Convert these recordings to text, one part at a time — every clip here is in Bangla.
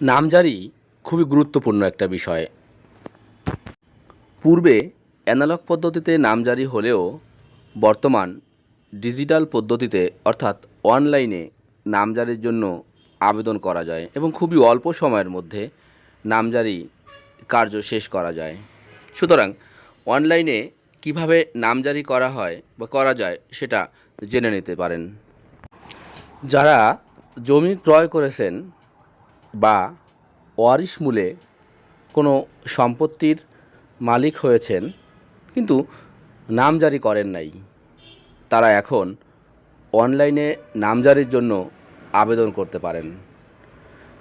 নামজারি খুবই গুরুত্বপূর্ণ একটা বিষয়। পূর্বে অ্যানালগ পদ্ধতিতে নামজারি হলেও বর্তমান ডিজিটাল পদ্ধতিতে অর্থাৎ অনলাইনে নামজারির জন্য আবেদন করা যায় এবং খুবই অল্প সময়ের মধ্যে নামজারি কার্য শেষ করা যায়। সুতরাং অনলাইনে কীভাবে নামজারি করা হয় বা করা যায় সেটা জেনে নিতে পারেন। যারা জমি ক্রয় করেছেন বা ওয়ারিশ মূলে কোনো সম্পত্তির মালিক হয়েছেন, কিন্তু নামজারি করেন নাই। তারা এখন অনলাইনে নামজারির জন্য আবেদন করতে পারেন।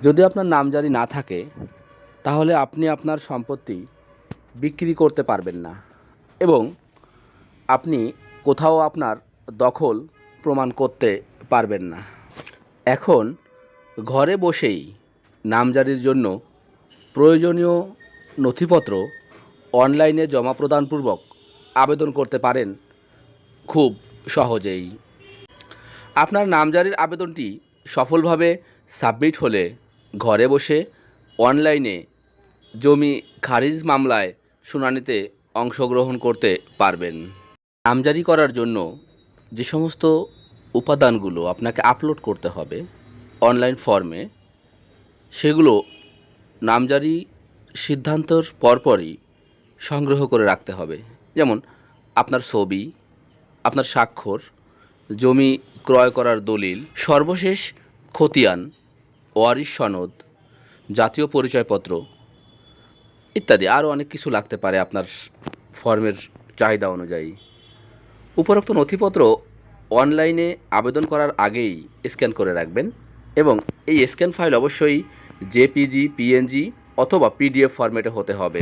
যদি আপনার নামজারি না থাকে, তাহলে আপনি আপনার সম্পত্তি বিক্রি করতে পারবেন না এবং আপনি কোথাও আপনার দখল প্রমাণ করতে পারবেন না। এখন ঘরে বসেই নামজারির জন্য প্রয়োজনীয় নথিপত্র অনলাইনে জমা প্রদানপূর্বক আবেদন করতে পারেন খুব সহজেই। আপনার নামজারির আবেদনটি সফলভাবে সাবমিট হলে ঘরে বসে অনলাইনে জমি খারিজ মামলায় শুনানিতে অংশগ্রহণ করতে পারবেন। নামজারি করার জন্য যে সমস্ত উপাদানগুলো আপনাকে আপলোড করতে হবে অনলাইন ফর্মে সেগুলো নামজারি সিদ্ধান্তর পরপরই সংগ্রহ করে রাখতে হবে। যেমন, আপনার ছবি, আপনার স্বাক্ষর, জমি ক্রয় করার দলিল, সর্বশেষ খতিয়ান, ওয়ারিশ সনদ, জাতীয় পরিচয়পত্র ইত্যাদি। আরও অনেক কিছু লাগতে পারে আপনার ফর্মের চাহিদা অনুযায়ী। উপরোক্ত নথিপত্র অনলাইনে আবেদন করার আগেই স্ক্যান করে রাখবেন। এবং এই স্ক্যান ফাইল অবশ্যই জেপিজি পিএনজি অথবা পিডিএফ ফরম্যাটে হতে হবে।